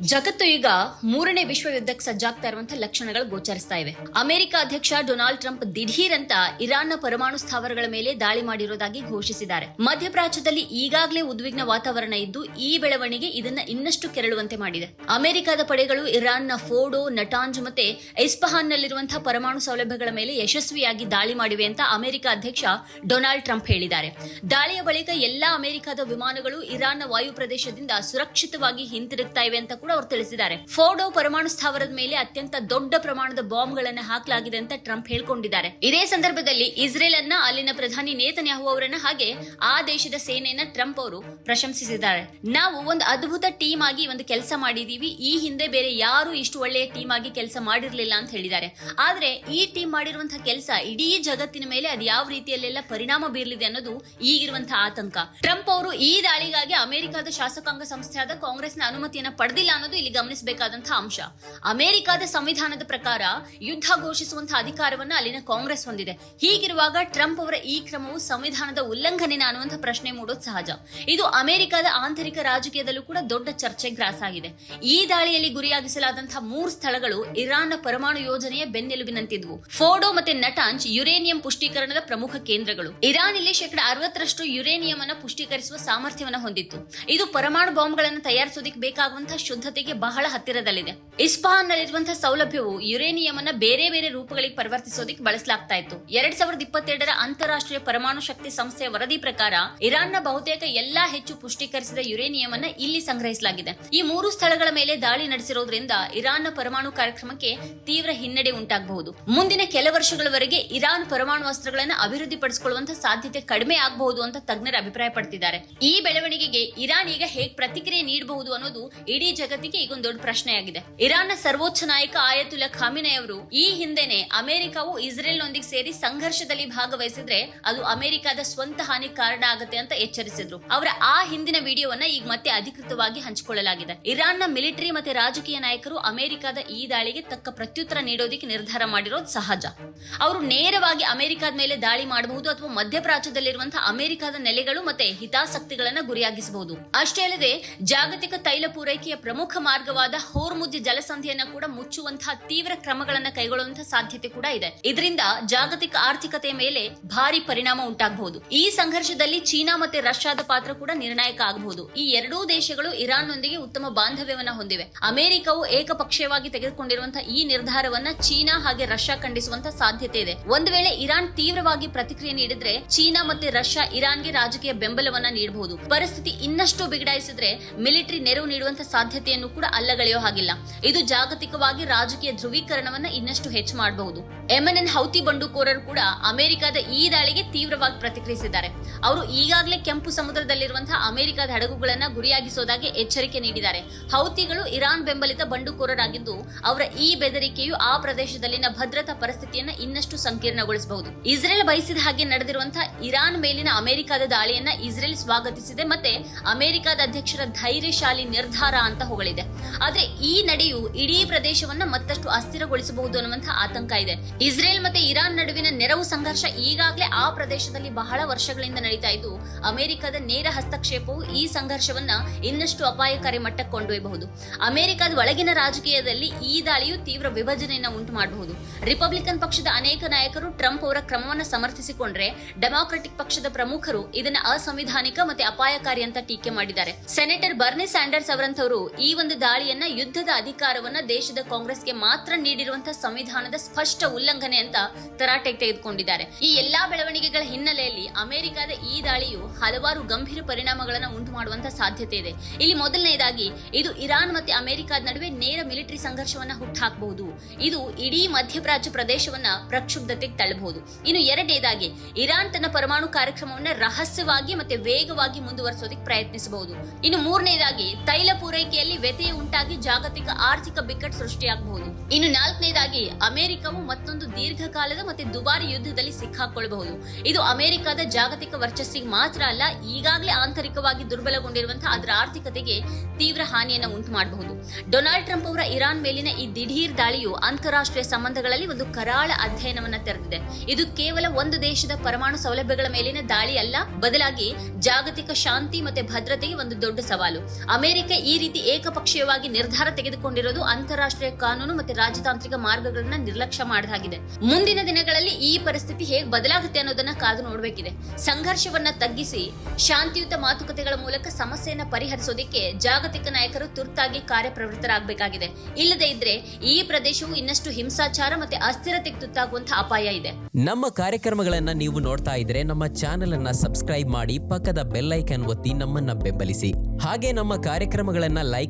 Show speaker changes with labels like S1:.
S1: ಜಗತ್ತು ಈಗ ಮೂರನೇ ವಿಶ್ವ ಯುದ್ಧಕ್ಕೆ ಸಜ್ಜಾಗ್ತಾ ಇರುವಂತಹ ಲಕ್ಷಣಗಳು ಗೋಚರಿಸ್ತಾ ಇವೆ. ಅಮೆರಿಕ ಅಧ್ಯಕ್ಷ ಡೊನಾಲ್ಡ್ ಟ್ರಂಪ್ ದಿಢೀರ್ ಅಂತ ಇರಾನ್ನ ಪರಮಾಣು ಸ್ಥಾವರಗಳ ಮೇಲೆ ದಾಳಿ ಮಾಡಿರೋದಾಗಿ ಘೋಷಿಸಿದ್ದಾರೆ. ಮಧ್ಯಪ್ರಾಚ್ಯದಲ್ಲಿ ಈಗಾಗಲೇ ಉದ್ವಿಗ್ನ ವಾತಾವರಣ ಇದ್ದು, ಈ ಬೆಳವಣಿಗೆ ಇದನ್ನ ಇನ್ನಷ್ಟು ಕೆರಳುವಂತೆ ಮಾಡಿದೆ. ಅಮೆರಿಕದ ಪಡೆಗಳು ಇರಾನ್ನ ಫೋಡೋ ನಟಾಂಜ್ ಮತ್ತೆ ಇಸ್ಪಹಾನ್ನಲ್ಲಿರುವಂತಹ ಪರಮಾಣು ಸೌಲಭ್ಯಗಳ ಮೇಲೆ ಯಶಸ್ವಿಯಾಗಿ ದಾಳಿ ಮಾಡಿವೆ ಅಂತ ಅಮೆರಿಕ ಅಧ್ಯಕ್ಷ ಡೊನಾಲ್ಡ್ ಟ್ರಂಪ್ ಹೇಳಿದ್ದಾರೆ. ದಾಳಿಯ ಬಳಿಕ ಎಲ್ಲಾ ಅಮೆರಿಕದ ವಿಮಾನಗಳು ಇರಾನ್ನ ವಾಯು ಪ್ರದೇಶದಿಂದ ಸುರಕ್ಷಿತವಾಗಿ ಹಿಂತಿರುಗ್ತಾ ಇವೆ ಅಂತ ಕೂಡ ಅವರು ತಿಳಿಸಿದ್ದಾರೆ. ಫೋಡೋ ಪರಮಾಣು ಸ್ಥಾವರದ ಮೇಲೆ ಅತ್ಯಂತ ದೊಡ್ಡ ಪ್ರಮಾಣದ ಬಾಂಬ್ ಗಳನ್ನ ಹಾಕಲಾಗಿದೆ ಅಂತ ಟ್ರಂಪ್ ಹೇಳ್ಕೊಂಡಿದ್ದಾರೆ. ಇದೇ ಸಂದರ್ಭದಲ್ಲಿ ಇಸ್ರೇಲ್ ಅನ್ನ ಅಲ್ಲಿನ ಪ್ರಧಾನಿ ನೇತನ್ಯಾಹು ಅವರನ್ನ ಹಾಗೆ ಆ ದೇಶದ ಸೇನೆಯನ್ನ ಟ್ರಂಪ್ ಅವರು ಪ್ರಶಂಸಿಸಿದ್ದಾರೆ. ನಾವು ಒಂದು ಅದ್ಭುತ ಟೀಮ್ ಆಗಿ ಒಂದು ಕೆಲಸ ಮಾಡಿದೀವಿ. ಈ ಹಿಂದೆ ಬೇರೆ ಯಾರು ಇಷ್ಟು ಒಳ್ಳೆಯ ಟೀಮ್ ಆಗಿ ಕೆಲಸ ಮಾಡಿರಲಿಲ್ಲ ಅಂತ ಹೇಳಿದ್ದಾರೆ. ಆದ್ರೆ ಈ ಟೀಮ್ ಮಾಡಿರುವಂತಹ ಕೆಲಸ ಇಡೀ ಜಗತ್ತಿನ ಮೇಲೆ ಅದು ಯಾವ ರೀತಿಯಲ್ಲೆಲ್ಲ ಪರಿಣಾಮ ಬೀರಲಿದೆ ಅನ್ನೋದು ಈಗಿರುವಂತಹ ಆತಂಕ. ಟ್ರಂಪ್ ಅವರು ಈ ದಾಳಿಗಾಗಿ ಅಮೆರಿಕದ ಶಾಸಕಾಂಗ ಸಂಸ್ಥೆಯಾದ ಕಾಂಗ್ರೆಸ್ನ ಅನುಮತಿಯನ್ನ ಪಡೆದಿಲ್ಲ ಅನ್ನೋದು ಇಲ್ಲಿ ಗಮನಿಸಬೇಕಾದಂತಹ ಅಂಶ. ಅಮೆರಿಕದ ಸಂವಿಧಾನದ ಪ್ರಕಾರ ಯುದ್ಧ ಘೋಷಿಸುವಂತಹ ಅಧಿಕಾರವನ್ನ ಅಲ್ಲಿನ ಕಾಂಗ್ರೆಸ್ ಹೊಂದಿದೆ. ಹೀಗಿರುವಾಗ ಟ್ರಂಪ್ ಅವರ ಈ ಕ್ರಮವು ಸಂವಿಧಾನದ ಉಲ್ಲಂಘನೆನ ಅನ್ನುವಂತಹ ಪ್ರಶ್ನೆ ಮೂಡೋದು ಸಹಜ. ಇದು ಅಮೆರಿಕದ ಆಂತರಿಕ ರಾಜಕೀಯದಲ್ಲೂ ಕೂಡ ದೊಡ್ಡ ಚರ್ಚೆಗೆ ಗ್ರಾಸಾಗಿದೆ ಈ ದಾಳಿಯಲ್ಲಿ ಗುರಿಯಾಗಿಸಲಾದಂತಹ ಮೂರು ಸ್ಥಳಗಳು ಇರಾನ್ನ ಪರಮಾಣು ಯೋಜನೆಯ ಬೆನ್ನೆಲುಬಿನಂತಿದ್ವು. ಫೋಡೋ ಮತ್ತೆ ನಟಾಂಜ್ ಯುರೇನಿಯಂ ಪುಷ್ಟೀಕರಣದ ಪ್ರಮುಖ ಕೇಂದ್ರಗಳು. ಇರಾನ್ ಇಲ್ಲಿ ಶೇಕಡ ಅರವತ್ತರಷ್ಟು ಯುರೇನಿಯಂ ಅನ್ನ ಪುಷ್ಟೀಕರಿಸುವ ಸಾಮರ್ಥ್ಯವನ್ನ ಹೊಂದಿತ್ತು. ಇದು ಪರಮಾಣು ಬಾಂಬ್ಗಳನ್ನು ತಯಾರಿಸೋದಕ್ಕೆ ಬೇಕಾಗುವಂತಹ ಶುದ್ಧತೆಗೆ ಬಹಳ ಹತ್ತಿರದಲ್ಲಿದೆ. ಇಸ್ಪಾನ್ ನಲ್ಲಿರುವಂತಹ ಸೌಲಭ್ಯವು ಯುರೇನಿಯಂ ಅನ್ನ ಬೇರೆ ಬೇರೆ ರೂಪಗಳಿಗೆ ಪರಿವರ್ತಿಸೋದಕ್ಕೆ ಬಳಸಲಾಗ್ತಾ ಇತ್ತು. ಎರಡ್ ಸಾವಿರದ ಇಪ್ಪತ್ತೆರಡರ ಅಂತಾರಾಷ್ಟ್ರೀಯ ಪರಮಾಣು ಶಕ್ತಿ ಸಂಸ್ಥೆಯ ವರದಿ ಪ್ರಕಾರ ಇರಾನ್ನ ಬಹುತೇಕ ಎಲ್ಲಾ ಹೆಚ್ಚು ಪುಷ್ಟೀಕರಿಸಿದ ಯುರೇನಿಯಂ ಅನ್ನ ಇಲ್ಲಿ ಸಂಗ್ರಹಿಸಲಾಗಿದೆ. ಈ ಮೂರು ಸ್ಥಳಗಳ ಮೇಲೆ ದಾಳಿ ನಡೆಸಿರೋದ್ರಿಂದ ಇರಾನ್ನ ಪರಮಾಣು ಕಾರ್ಯಕ್ರಮಕ್ಕೆ ತೀವ್ರ ಹಿನ್ನಡೆ ಉಂಟಾಗಬಹುದು. ಮುಂದಿನ ಕೆಲ ವರ್ಷಗಳವರೆಗೆ ಇರಾನ್ ಪರಮಾಣು ಅಸ್ತ್ರಗಳನ್ನು ಅಭಿವೃದ್ಧಿಪಡಿಸಿಕೊಳ್ಳುವಂತಹ ಸಾಧ್ಯತೆ ಕಡಿಮೆ ಆಗಬಹುದು ಅಂತ ತಜ್ಞರು ಅಭಿಪ್ರಾಯಪಡ್ತಿದ್ದಾರೆ. ಈ ಬೆಳವಣಿಗೆಗೆ ಇರಾನ್ ಈಗ ಹೇಗೆ ಪ್ರತಿಕ್ರಿಯೆ ನೀಡಬಹುದು ಅನ್ನೋದು ಇಡೀ ಜಗತ್ತಿಗೆ ಈಗ ಒಂದು ದೊಡ್ಡ ಪ್ರಶ್ನೆಯಾಗಿದೆ. ಇರಾನ್ನ ಸರ್ವೋಚ್ಚ ನಾಯಕ ಆಯತುಲ್ಲಾ ಖಾಮಿನೆ ಅವರು ಈ ಹಿಂದೆನೆ ಅಮೆರಿಕವು ಇಸ್ರೇಲ್ನೊಂದಿಗೆ ಸೇರಿ ಸಂಘರ್ಷದಲ್ಲಿ ಭಾಗವಹಿಸಿದ್ರೆ ಅದು ಅಮೆರಿಕದ ಸ್ವಂತ ಹಾನಿ ಕಾರಣ ಆಗುತ್ತೆ ಅಂತ ಎಚ್ಚರಿಸಿದ್ರು. ಅವರ ಆ ಹಿಂದಿನ ವಿಡಿಯೋವನ್ನ ಈಗ ಮತ್ತೆ ಅಧಿಕೃತವಾಗಿ ಹಂಚಿಕೊಳ್ಳಲಾಗಿದೆ. ಇರಾನ್ನ ಮಿಲಿಟರಿ ಮತ್ತೆ ರಾಜಕೀಯ ನಾಯಕರು ಅಮೆರಿಕದ ಈ ದಾಳಿಗೆ ತಕ್ಕ ಪ್ರತ್ಯುತ್ತರ ನೀಡೋದಕ್ಕೆ ನಿರ್ಧಾರ ಮಾಡಿರೋದು ಸಹಜ. ಅವರು ನೇರವಾಗಿ ಅಮೆರಿಕದ ಮೇಲೆ ದಾಳಿ ಮಾಡಬಹುದು ಅಥವಾ ಮಧ್ಯಪ್ರಾಚ್ಯದಲ್ಲಿರುವಂತಹ ಅಮೆರಿಕದ ನೆಲೆಗಳು ಮತ್ತೆ ಹಿತಾಸಕ್ತಿಗಳನ್ನ ಗುರಿಯಾಗಿಸಬಹುದು. ಅಷ್ಟೇ ಅಲ್ಲದೆ ಜಾಗತಿಕ ತೈಲ ಪೂರೈಕೆಯ ಪ್ರಮುಖ ಮಾರ್ಗವಾದ ಹೋರ್ಮುಜ್ ಜಲಸಂಧಿಯನ್ನ ಕೂಡ ಮುಚ್ಚುವಂತಹ ತೀವ್ರ ಕ್ರಮಗಳನ್ನ ಕೈಗೊಳ್ಳುವಂತಹ ಸಾಧ್ಯತೆ ಕೂಡ ಇದೆ. ಇದರಿಂದ ಜಾಗತಿಕ ಆರ್ಥಿಕತೆ ಮೇಲೆ ಭಾರಿ ಪರಿಣಾಮ ಉಂಟಾಗಬಹುದು. ಈ ಸಂಘರ್ಷದಲ್ಲಿ ಚೀನಾ ಮತ್ತೆ ರಷ್ಯಾದ ಪಾತ್ರ ಕೂಡ ನಿರ್ಣಾಯಕ ಆಗಬಹುದು. ಈ ಎರಡೂ ದೇಶಗಳು ಇರಾನ್ನೊಂದಿಗೆ ಉತ್ತಮ ಬಾಂಧವ್ಯವನ್ನ ಹೊಂದಿವೆ. ಅಮೆರಿಕವು ಏಕಪಕ್ಷೀಯವಾಗಿ ತೆಗೆದುಕೊಂಡಿರುವಂತಹ ಈ ನಿರ್ಧಾರವನ್ನ ಚೀನಾ ಹಾಗೆ ರಷ್ಯಾ ಖಂಡಿಸುವಂತಹ ಸಾಧ್ಯತೆ ಇದೆ. ಒಂದು ವೇಳೆ ಇರಾನ್ ತೀವ್ರವಾಗಿ ಪ್ರತಿಕ್ರಿಯೆ ನೀಡಿದ್ರೆ ಚೀನಾ ಮತ್ತೆ ರಷ್ಯಾ ಇರಾನ್ಗೆ ರಾಜಕೀಯ ಬೆಂಬಲವನ್ನ ನೀಡಬಹುದು. ಪರಿಸ್ಥಿತಿ ಇನ್ನಷ್ಟು ಬಿಗಡಾಯಿಸಿದ್ರೆ ಮಿಲಿಟರಿ ನೆರವು ನೀಡುವಂತಹ ಸಾಧ್ಯತೆಯನ್ನು ಕೂಡ ಅಲ್ಲಗಳೆಯೋ ಹಾಗಿಲ್ಲ. ಇದು ಜಾಗತಿಕವಾಗಿ ರಾಜಕೀಯ ಧ್ರುವೀಕರಣವನ್ನ ಇನ್ನಷ್ಟು ಹೆಚ್ಚು ಮಾಡಬಹುದು. ಎನ್ ಹೌತಿ ಬಂಡುಕೋರರು ಕೂಡ ಅಮೆರಿಕದ ಈ ದಾಳಿಗೆ ತೀವ್ರವಾಗಿ ಪ್ರತಿಕ್ರಿಯಿಸಿದ್ದಾರೆ. ಅವರು ಈಗಾಗಲೇ ಕೆಂಪು ಸಮುದ್ರದಲ್ಲಿರುವಂತಹ ಅಮೆರಿಕದ ಹಡಗುಗಳನ್ನ ಗುರಿಯಾಗಿಸೋದಾಗಿ ಎಚ್ಚರಿಕೆ ನೀಡಿದ್ದಾರೆ. ಹೌತಿಗಳು ಇರಾನ್ ಬೆಂಬಲಿತ ಬಂಡುಕೋರರಾಗಿದ್ದು, ಅವರ ಈ ಬೆದರಿಕೆಯು ಆ ಪ್ರದೇಶದಲ್ಲಿನ ಭದ್ರತಾ ಪರಿಸ್ಥಿತಿಯನ್ನ ಇನ್ನಷ್ಟು ಸಂಕೀರ್ಣಗೊಳಿಸಬಹುದು. ಇಸ್ರೇಲ್ ಬಯಸಿದ ಹಾಗೆ ನಡೆದಿರುವಂತಹ ಇರಾನ್ ಮೇಲಿನ ಅಮೆರಿಕದ ದಾಳಿಯನ್ನ ಇಸ್ರೇಲ್ ಸ್ವಾಗತಿಸಿದೆ. ಮತ್ತೆ ಅಮೆರಿಕದ ಅಧ್ಯಕ್ಷರ ಧೈರ್ಯಶಾಲಿ ನಿರ್ಧಾರ ಅಂತ ಹೊಗಳಿದೆ ಆದ್ರೆ ಈ ನಡೆಯು ಇಡೀ ಪ್ರದೇಶವನ್ನ ಮತ್ತಷ್ಟು ಅಸ್ಥಿರಗೊಳಿಸಬಹುದು ಅನ್ನುವಂತಹ ಆತಂಕ ಇದೆ. ಇಸ್ರೇಲ್ ಮತ್ತೆ ಇರಾನ್ ನಡುವಿನ ನೆರವು ಸಂಘರ್ಷ ಈಗಾಗಲೇ ಆ ಪ್ರದೇಶದಲ್ಲಿ ಬಹಳ ವರ್ಷಗಳಿಂದ ನಡೀತಾ ಇದ್ದು, ಅಮೆರಿಕದ ನೇರ ಹಸ್ತಕ್ಷೇಪವು ಈ ಸಂಘರ್ಷವನ್ನ ಇನ್ನಷ್ಟು ಅಪಾಯಕಾರಿ ಮಟ್ಟಕ್ಕೆ ಕೊಂಡೊಯ್ಯಬಹುದು. ಅಮೆರಿಕದ ಒಳಗಿನ ರಾಜಕೀಯದಲ್ಲಿ ಈ ದಾಳಿಯು ತೀವ್ರ ವಿಭಜನೆಯನ್ನ ಉಂಟು ಮಾಡಬಹುದು ರಿಪಬ್ಲಿಕನ್ ಪಕ್ಷದ ಅನೇಕ ನಾಯಕರು ಟ್ರಂಪ್ ಅವರ ಕ್ರಮವನ್ನ ಸಮರ್ಥಿಸಿಕೊಂಡ್ರೆ, ಡೆಮಾಕ್ರೆಟಿಕ್ ಪಕ್ಷದ ಪ್ರಮುಖರು ಇದನ್ನ ಅಸಂವಿಧಾನಿಕ ಮತ್ತೆ ಅಪಾಯಕಾರಿ ಅಂತ ಟೀಕೆ ಮಾಡಿದ್ದಾರೆ. ಸೆನೆಟರ್ ಬರ್ನಿ ಸ್ಯಾಂಡರ್ಸ್ ಅವರಂತವರು ಈ ಒಂದು ದಾಳಿಯನ್ನ ಯುದ್ಧದ ಅಧಿಕಾರವನ್ನ ದೇಶದ ಕಾಂಗ್ರೆಸ್ಗೆ ಮಾತ್ರ ನೀಡಿರುವಂತಹ ಸಂವಿಧಾನದ ಸ್ಪಷ್ಟ ಉಲ್ಲಂಘನೆ ಅಂತ ತರಾಟೆಗೆ ತೆಗೆದುಕೊಂಡಿದ್ದಾರೆ. ಈ ಎಲ್ಲಾ ಬೆಳವಣಿಗೆಗಳ ಹಿನ್ನೆಲೆಯಲ್ಲಿ ಅಮೆರಿಕದ ಈ ದಾಳಿಯು ಹಲವಾರು ಗಂಭೀರ ಪರಿಣಾಮಗಳನ್ನು ಉಂಟು ಮಾಡುವಂತಹ ಸಾಧ್ಯತೆ ಇದೆ. ಇಲ್ಲಿ ಮೊದಲನೆಯದಾಗಿ ಇದು ಇರಾನ್ ಮತ್ತೆ ಅಮೆರಿಕದ ನಡುವೆ ನೇರ ಮಿಲಿಟರಿ ಸಂಘರ್ಷವನ್ನ ಹುಟ್ಟಾಕಬಹುದು. ಇದು ಇಡೀ ಮಧ್ಯಪ್ರಾಚ್ಯ ಪ್ರದೇಶವನ್ನ ಪ್ರಕ್ಷುಬ್ಧತೆಗೆ ತಳ್ಳಬಹುದು. ಇನ್ನು ಎರಡನೇದಾಗಿ, ಇರಾನ್ ತನ್ನ ಪರಮಾಣು ಕಾರ್ಯಕ್ರಮವನ್ನ ರಹಸ್ಯವಾಗಿ ಮತ್ತೆ ವೇಗವಾಗಿ ಮುಂದುವರಿಸೋದಕ್ಕೆ ಪ್ರಯತ್ನಿಸಬಹುದು. ಇನ್ನು ಮೂರನೇದಾಗಿ, ತೈಲ ಪೂರೈಕೆಯಲ್ಲಿ ವ್ಯತ್ಯಯ ಉಂಟಾಗಿ ಜಾಗತಿಕ ಆರ್ಥಿಕ ಬಿಕ್ಕಟ್ಟು ಸೃಷ್ಟಿಯಾಗಬಹುದು. ಇನ್ನು ನಾಲ್ಕನೇದಾಗಿ ಅಮೆರಿಕವು ಮತ್ತೊಂದು ದೀರ್ಘಕಾಲದ ಮತ್ತೆ ದುಬಾರಿ ಯುದ್ಧದಲ್ಲಿ ಸಿಕ್ಕಾಕೊಳ್ಳಬಹುದು. ಇದು ಅಮೆರಿಕದ ಜಾಗತಿಕ ವರ್ಚಸ್ಸಿಗೆ ಮಾತ್ರ ಅಲ್ಲ, ಈಗಾಗಲೇ ಆಂತರಿಕವಾಗಿ ದುರ್ಬಲಗೊಂಡಿರುವಂತಹ ಅದರ ಆರ್ಥಿಕತೆಗೆ ತೀವ್ರ ಹಾನಿಯನ್ನು ಉಂಟು ಮಾಡಬಹುದು ಡೊನಾಲ್ಡ್ ಟ್ರಂಪ್ ಅವರ ಇರಾನ್ ಮೇಲಿನ ಈ ದಿಢೀರ್ ದಾಳಿಯು ಅಂತಾರಾಷ್ಟ್ರೀಯ ಸಂಬಂಧಗಳಲ್ಲಿ ಒಂದು ಕರಾಳ ಅಧ್ಯಯನವನ್ನ ತೆರೆದಿದೆ ಇದು ಕೇವಲ ಒಂದು ದೇಶದ ಪರಮಾಣು ಸೌಲಭ್ಯಗಳ ಮೇಲಿನ ದಾಳಿ ಅಲ್ಲ, ಬದಲಾಗಿ ಜಾಗತಿಕ ಶಾಂತಿ ಮತ್ತೆ ಭದ್ರತೆಗೆ ಒಂದು ದೊಡ್ಡ ಸವಾಲು. ಅಮೆರಿಕ ಈ ರೀತಿ ಏಕ ಏಕಪಕ್ಷೀಯವಾಗಿ ನಿರ್ಧಾರ ತೆಗೆದುಕೊಂಡಿರೋದು ಅಂತಾರಾಷ್ಟ್ರೀಯ ಕಾನೂನು ಮತ್ತೆ ರಾಜತಾಂತ್ರಿಕ ಮಾರ್ಗಗಳನ್ನ ನಿರ್ಲಕ್ಷ್ಯ ಮಾಡಲಾಗಿದೆ ಮುಂದಿನ ದಿನಗಳಲ್ಲಿ ಈ ಪರಿಸ್ಥಿತಿ ಹೇಗೆ ಬದಲಾಗುತ್ತೆ ಅನ್ನೋದನ್ನ ಕಾದು ನೋಡಬೇಕಿದೆ. ಸಂಘರ್ಷವನ್ನ ತಗ್ಗಿಸಿ, ಶಾಂತಿಯುತ ಮಾತುಕತೆಗಳ ಮೂಲಕ ಸಮಸ್ಯೆಯನ್ನ ಪರಿಹರಿಸೋದಕ್ಕೆ ಜಾಗತಿಕ ನಾಯಕರು ತುರ್ತಾಗಿ ಕಾರ್ಯಪ್ರವೃತ್ತರಾಗಬೇಕಾಗಿದೆ. ಇಲ್ಲದೇ ಇದ್ರೆ ಈ ಪ್ರದೇಶವು ಇನ್ನಷ್ಟು ಹಿಂಸಾಚಾರ ಮತ್ತೆ ಅಸ್ಥಿರತೆಗೆ ತುತ್ತಾಗುವಂತಹ ಅಪಾಯ ಇದೆ.
S2: ನಮ್ಮ ಕಾರ್ಯಕ್ರಮಗಳನ್ನ ನೀವು ನೋಡ್ತಾ ಇದ್ರೆ ನಮ್ಮ ಚಾನೆಲ್ ಅನ್ನ ಸಬ್ಸ್ಕ್ರೈಬ್ ಮಾಡಿ ಪಕ್ಕದ ಬೆಲ್ ಐಕನ್ ಒತ್ತಿ ನಮ್ಮನ್ನ ಬೆಂಬಲಿಸಿ. ಹಾಗೆ ನಮ್ಮ ಕಾರ್ಯಕ್ರಮಗಳನ್ನ